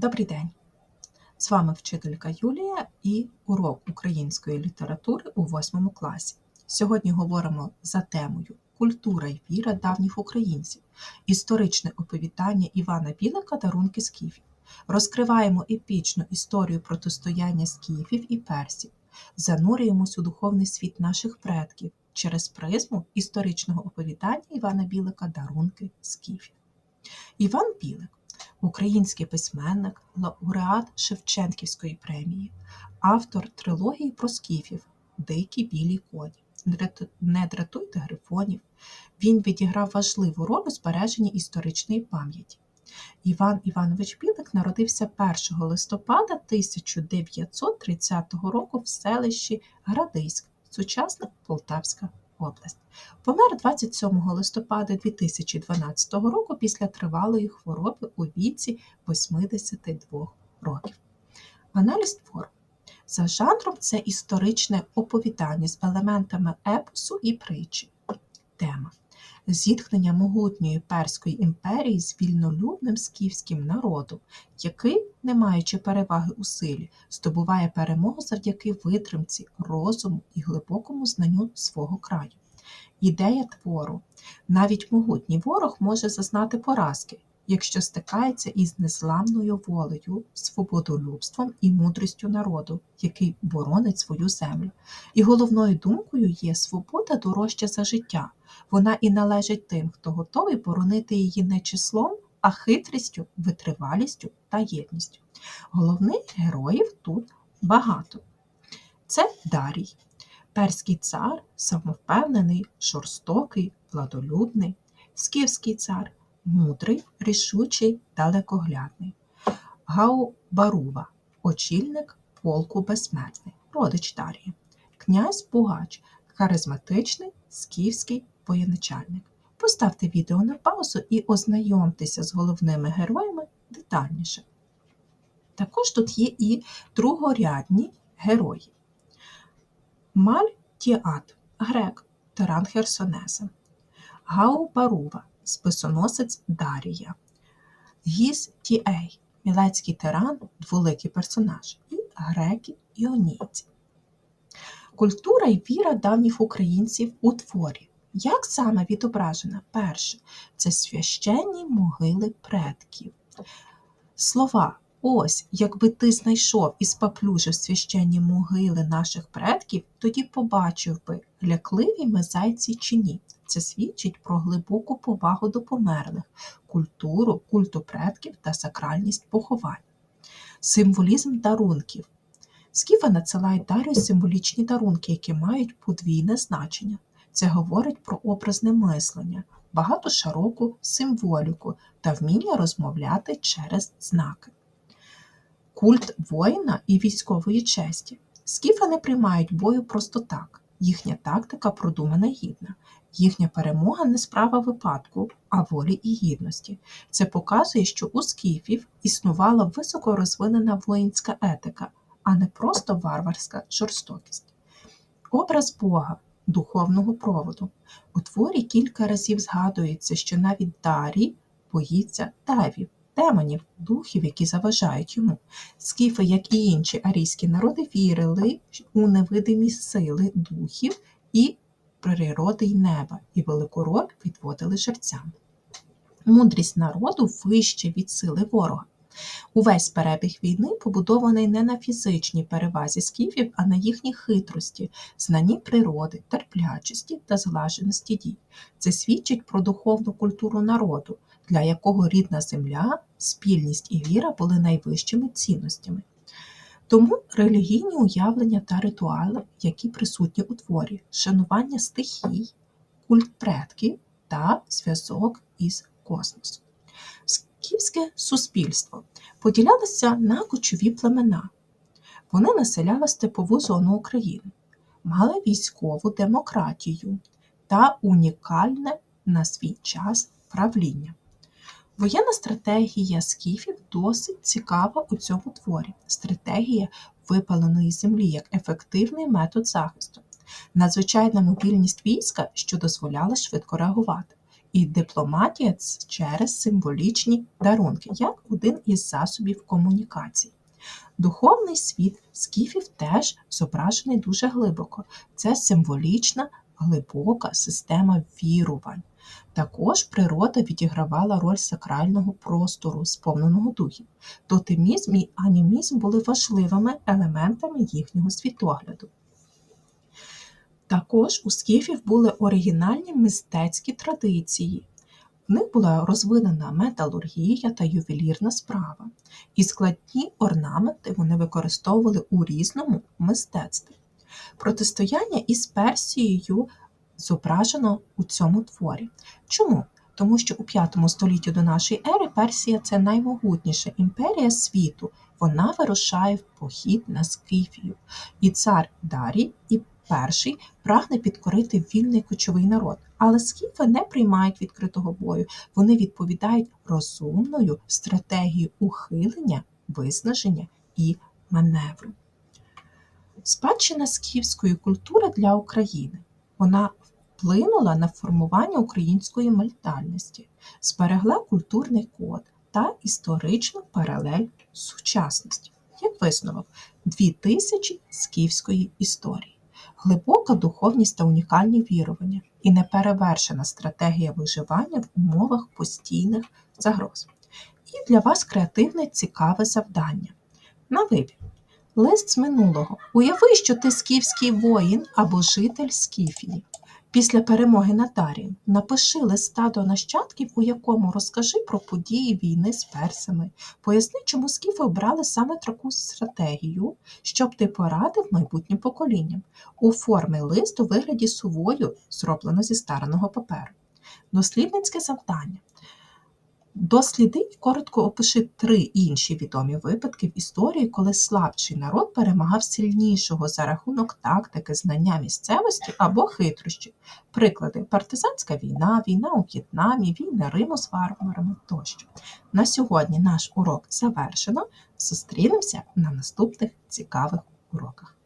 Добрий день! З вами вчителька Юлія і урок української літератури у 8 класі. Сьогодні говоримо за темою Культура і віра давніх українців, історичне оповідання Івана Білика Дарунки скіфів. Розкриваємо епічну історію протистояння скіфів і персів, занурюємось у духовний світ наших предків через призму історичного оповідання Івана Білика Дарунки скіфів. Іван Білик український письменник, лауреат Шевченківської премії, автор трилогії про скіфів Дикі білі коні. Не дратуйте грифонів. Він відіграв важливу роль у збереженні історичної пам'яті. Іван Іванович Білик народився 1 листопада 1930 року в селищі Градиськ, сучасна Полтавська область. Помер 27 листопада 2012 року після тривалої хвороби у віці 82 років. Аналіз твору. За жанром це історичне оповідання з елементами епосу і притчі. Тема зіткнення могутньої Перської імперії з вільнолюбним скіфським народом, який, не маючи переваги у силі, здобуває перемогу завдяки витримці, розуму і глибокому знанню свого краю. Ідея твору. Навіть могутній ворог може зазнати поразки, якщо стикається із незламною волею, свободолюбством і мудрістю народу, який боронить свою землю. І головною думкою є свобода дорожча за життя. Вона і належить тим, хто готовий боронити її не числом, а хитрістю, витривалістю та єдністю. Головних героїв тут багато. Це Дарій. Перський цар самовпевнений, жорстокий, владолюбний, скіфський цар мудрий, рішучий, далекоглядний. Гаубарува очільник полку безсмертний, родич Дарії, князь Бугач, харизматичний скіфський воєначальник. Поставте відео на паузу і ознайомтеся з головними героями детальніше. Також тут є і другорядні герої. Маль-Тіат грек, тиран Херсонеса, Гаупарува, списоносець Дарія, Гіс Тіей, мілецький тиран, дволикий персонаж, і греки іонійці. Культура і віра давніх українців у творі. Як саме відображена? Перше це священні могили предків. Слова Ось, якби ти знайшов і спаплюжив священні могили наших предків, тоді побачив би, лякливі ми зайці чи ні. Це свідчить про глибоку повагу до померлих, культуру, культу предків та сакральність поховань. Символізм дарунків. Скіфа надсилають дарю символічні дарунки, які мають подвійне значення. Це говорить про образне мислення, багато широку символіку та вміння розмовляти через знаки культ воїна і військової честі. Скіфи не приймають бою просто так. Їхня тактика продумана гідна. Їхня перемога не справа випадку, а волі і гідності. Це показує, що у скіфів існувала високо розвинена воїнська етика, а не просто варварська жорстокість. Образ Бога, духовного проводу. У творі кілька разів згадується, що навіть Дарій боїться давів демонів, духів, які заважають йому. Скіфи, як і інші арійські народи, вірили у невидимі сили духів і природи й неба, і велику відводили жерцям. Мудрість народу вище від сили ворога. Увесь перебіг війни побудований не на фізичній перевазі скіфів, а на їхній хитрості, знанні природи, терплячості та зглаженості дій. Це свідчить про духовну культуру народу, для якого рідна земля, спільність і віра були найвищими цінностями. Тому релігійні уявлення та ритуали, які присутні у творі, шанування стихій, культ предків та зв'язок із космосом. Скіфське суспільство поділялося на кочові племена. Вони населяли степову зону України, мали військову демократію та унікальне на свій час правління. Воєнна стратегія скіфів досить цікава у цьому творі. Стратегія випаленої землі як ефективний метод захисту, надзвичайна мобільність війська, що дозволяла швидко реагувати, і дипломатія через символічні дарунки, як один із засобів комунікації. Духовний світ скіфів теж зображений дуже глибоко. Це символічна, глибока система вірувань. Також природа відігравала роль сакрального простору, сповненого духів. Тотемізм і анімізм були важливими елементами їхнього світогляду. Також у скіфів були оригінальні мистецькі традиції. В них була розвинена металургія та ювелірна справа, і складні орнаменти вони використовували у різному мистецтві. Протистояння із Персією зображено у цьому творі. Чому? Тому що у 5 столітті до нашої ери Персія це наймогутніша імперія світу. Вона вирушає в похід на Скіфію. І цар Дарій і перший прагне підкорити вільний кочовий народ. Але скіфи не приймають відкритого бою. Вони відповідають розумною стратегією ухилення, виснаження і маневру. Спадщина скіфської культури для України. Вона вплинула на формування української ментальності, зберегла культурний код та історичну паралель сучасності. Як висновок, дві тисячі скіфської історії, глибока духовність та унікальні вірування і неперевершена стратегія виживання в умовах постійних загроз. І для вас креативне цікаве завдання. На вибір. Лист з минулого. Уяви, що ти скіфський воїн або житель Скіфії. Після перемоги Натарі напиши листа до нащадків, у якому розкажи про події війни з персами. Поясни, чому скіфи обрали саме таку стратегію, щоб ти порадив майбутнім поколінням. Оформи лист у вигляді сувою, зроблено зі стараного паперу. Дослідницьке завдання. Досліди коротко опиши три інші відомі випадки в історії, коли слабший народ перемагав сильнішого за рахунок тактики, знання місцевості або хитрощів. Приклади: партизанська війна, війна у В'єтнамі, війна Риму з варварами тощо. На сьогодні наш урок завершено. Зустрінемося на наступних цікавих уроках.